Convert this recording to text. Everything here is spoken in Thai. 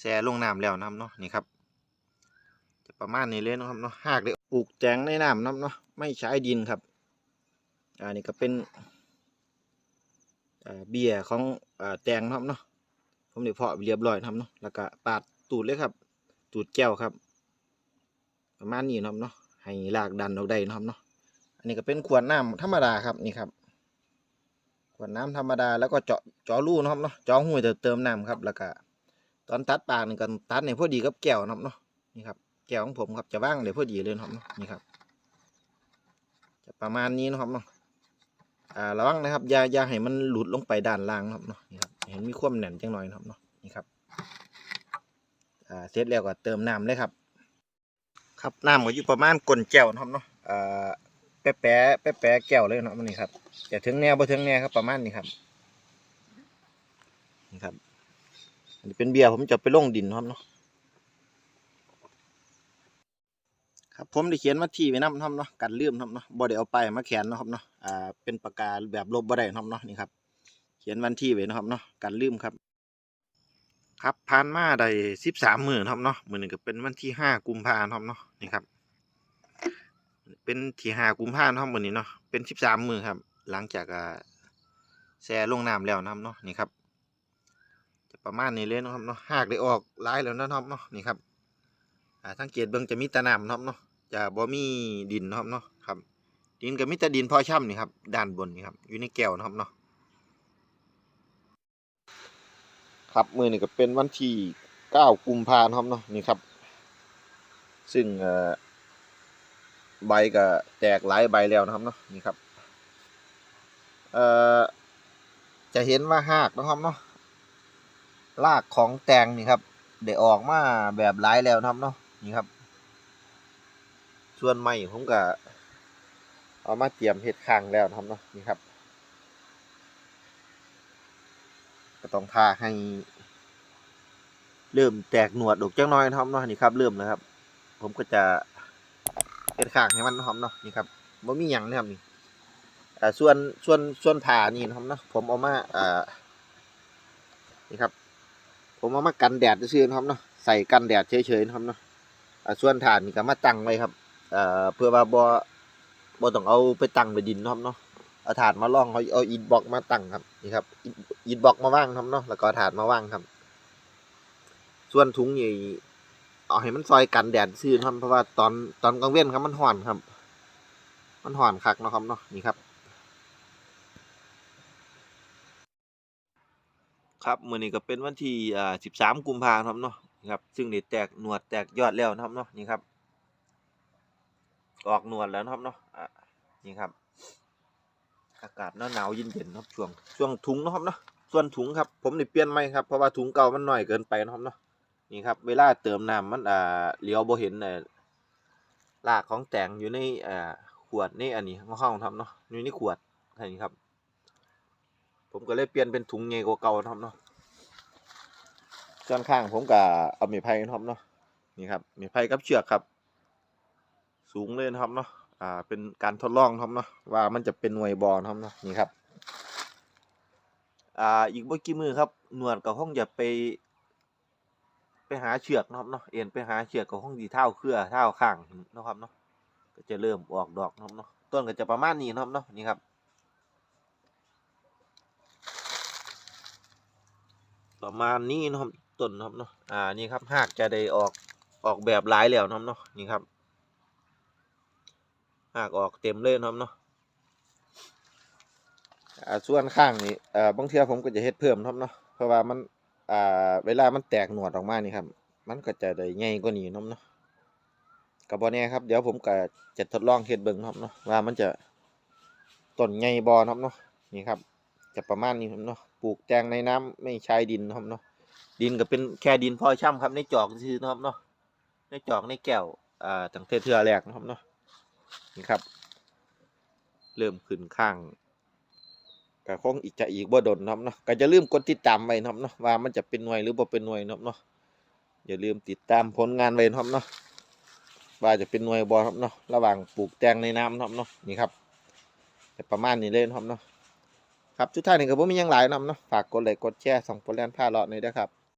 แช่ลงน้ำแล้วนะครับเนาะนี่ครับ จะประมาณนี้เลยนะครับเนาะหากได้ปลูกแตงในน้ำนะครับเนาะไม่ใช้ดินครับอ่านี่ก็เป็นอ่าเบี้ยของอ่าแตงนะครับเนาะผมได้เพาะเรียบร้อยนะครับเนาะแล้วก็ปาดตูดเลยครับ ตูดแก้วครับ ประมาณนี้นะครับเนาะให้รากดันออกได้นะครับเนาะอันนี้ก็เป็นขวดน้ำธรรมดาครับนี่ครับขวดน้ำธรรมดาแล้วก็เจาะเจาะรูนะครับเนาะเจาะหูจะเติมน้ำครับแล้วก็ ตอนตัดปากนี่ก็ตัดในพอดีกับแก้วนะครับเนาะนี่ครับแก้วของผมครับจะว่างเลยวพอดีเลยนะครับเนาะนี่ครับ จะประมาณนี้นะครับเนาะอ่าระวังนะครับอย่าอย่าให้มันหลุดลงไปด้านล่างนะครับเนาะนี่ครับเห็นมีความแน่นจังหน่อยนะครับเนาะนี่ครับอ่าเสร็จแล้วก็เติมน้ำเลยครับ ครับน้ำก็อยู่ประมาณก้นแก้วนะครับเนาะอ่าแปะแปะแปะแปะแก้วเลยนะครับนี่ครับจะถึงแนวบ่ถึงแนวครับประมาณนี้ครับนี่ครับ อันนี้เป็นเบียร์ผมจะไปลงดินครับเนาะครับผมได้เขียนมาที่ไว้นำนะครับเนาะกันลืมนะครับเนาะบ่ได้เอาไปมาแขวนเนาะครับเนาะอ่าเป็นปากกาแบบลบบ่ได้นะครับเนาะนี่ครับเขียนวันที่ไว้นะครับเนาะกันลืมครับ ครับผ่านมาได้สิบสามหมื้อนะครับเนาะมื้อนี้ก็เป็นวันที่ห้ากุมภาพันธ์ครับเนาะนี่ครับ เป็นที่ห้ากุมภาพันธ์ครับมื้อนี้เนาะเป็นสิบสามหมื้อครับ หลังจากแช่ลงน้ำแล้วนะครับเนาะนี่ครับ ประมาณนี้เลยนะครับเนาะหากได้ออกหลายแล้วนะครับเนาะนี่ครับอ่าสังเกตเบิ่งจะมีตะนำนาะครับเนาะจะบ่มีดินนะครับเนาะครับ ดินก็มีแต่ดินพอช่ำนี่ครับด้านบนนี่ครับอยู่ในแก้วนะครับเนาะครับมือนี่ก็เป็นวันที่เก้ากุมภาพันธ์ครับเนาะนี่ครับ ซึ่งใบก็แตกหลายใบแล้วนะครับเนาะนี่ครับจะเห็นว่าหากนะครับเนาะ รากของแตงนี่ครับได้ออกมาแบบหลายแล้วนะครับเนาะนี่ครับ ส่วนใหม่ผมก็เอามาเตรียมเห็ดข้างแล้วนะครับเนาะนี่ครับ ก็ต้องทาให้ เริ่มแตกหนวดออกจังน้อยนะครับเนาะนี่ครับ เริ่มแล้วครับ ผมก็จะเห็ดข้างให้มันนะครับเนาะนี่ครับบ่มีหยังนะครับนี่ส่วนส่วนส่วนผ่านี่นะครับเนาะผมเอามาอ่านี่ครับ ผมเอามากันแดดซื่อๆนะครับเนาะใส่กันแดดเฉยๆนะครับเนาะส่วนฐานนี่ก็มาตั้งไว้ครับเอ่อเพื่อว่าบ่บ่ต้องเอาไปตั้งไปดินนะครับเนาะเอาถาดมาล่องเอาเอาอิฐบล็อกมาตั้งครับนี่ครับอิฐอิฐบล็อกมาว่างครับเนาะแล้วก็เอาถาดมาว่างครับ ส่วนถุงนี่เอาให้มันซอยกันแดดซื่อนะครับเพราะว่าตอนตอนกลางเว้นครับมันห่อนครับ มันห่อนคักนะครับเนาะนี่ครับ ครับมือนี้ก็เป็นวันที่อ่า13กุมภาพันธ์ครับเนาะครับซึ่งได้แตกหนวดแตกยอดแล้วนะครับเนาะนี่ครับ ออกหนวดแล้วนะครับเนาะอะนี่ครับ อากาศหนาวเย็นๆครับช่วงช่วงถุงนะครับเนาะส่วนถุงครับผมได้เปลี่ยนใหมครับเพราะว่าถุงเก่ามันหน้อยเกินไปนะครับเนาะนี่ครับ เวลาเติมน้ำมันอ่าเลี้ยวบ่เห็นเอ่อรากของแตงอยู่ในอ่าขวดนี่อันนี้ของเฮาครับเนาะอยู่ในขวดแค่นี้ครับ ผมก็เลยเปลี่ยนเป็นถุงใหญ่กว่าเก่านะครับเนาะส่วนข้างผมก็เอาม้ไผ่นะครับเนาะนี่ครับม้ไผ่กับเชือกครับ สูงเลยนะครับเนาะอ่าเป็นการทดลองนะครับเนาะว่ามันจะเป็นหน่วยบอนะครับเนาะนี่ครับอ่าอีกบ่กี่มือครับ หนวดก็คงจะไป ไปหาเชือกนะครับเนาะเอ็นไปหาเชือกก็คงสิเท้าเครือเท้าข้างนะครับเนาะก็จะเริ่มออกดอกนะครับเนาะต้นก็จะประมาณนี้นะครับเนาะนี่ครับ ประมาณนี้นะครับต้นนะครับเนาะอ่านี่ครับหากจะได้ออกออกแบบหลายแล้วนะครับเนาะนี่ครับหากออกเต็มเลยนะครับเนาะอ่าส่วนข้างนี่เอ่อบางเทื่อผมก็จะเฮ็ดเพิ่มนะครับเนาะเพราะว่ามันอ่าเวลามันแตกหนวดออกมานี่ครับมันก็จะได้ใหญ่กว่านี้นะครับเนาะก็บ่แน่ครับเดี๋ยวผมก็จะทดลองเฮ็ดเบิ่งนะครับเนาะว่ามันจะต้นใหญ่บ่นะครับเนาะนี่ครับ จะประมาณนี้ครับเนาะ ปลูกแตงในน้ำไม่ใช้ดินนะครับเนาะดินก็เป็นแค่ดินพอช่ำครับในจอกซื่อนะครับเนาะในจอกในแก้วอ่าตั้งเทือแรกนะครับเนาะนี่ครับ เริ่มขึ้นข้างก็คงอีกจะอีกบ่ดนนะครับเนาะก็จะลืมกดติดตามไว้นะครับเนาะว่ามันจะเป็นหน่วยหรือบ่เป็นหน่วยนะครับเนาะอย่าลืมติดตามผลงานไว้นะครับเนาะว่าจะเป็นหน่วยบ่ครับเนาะระหว่างปลูกแตงในน้ำนะครับเนาะนี่ครับประมาณนี้เลยนะครับเนาะ ครับทุกท่านนี่ก็บ่มีหยังหลายนำเนาะฝากกดไลค์กดแชร์ส่องโปรแลนผ้าเลาะหน่อยเด้อครับ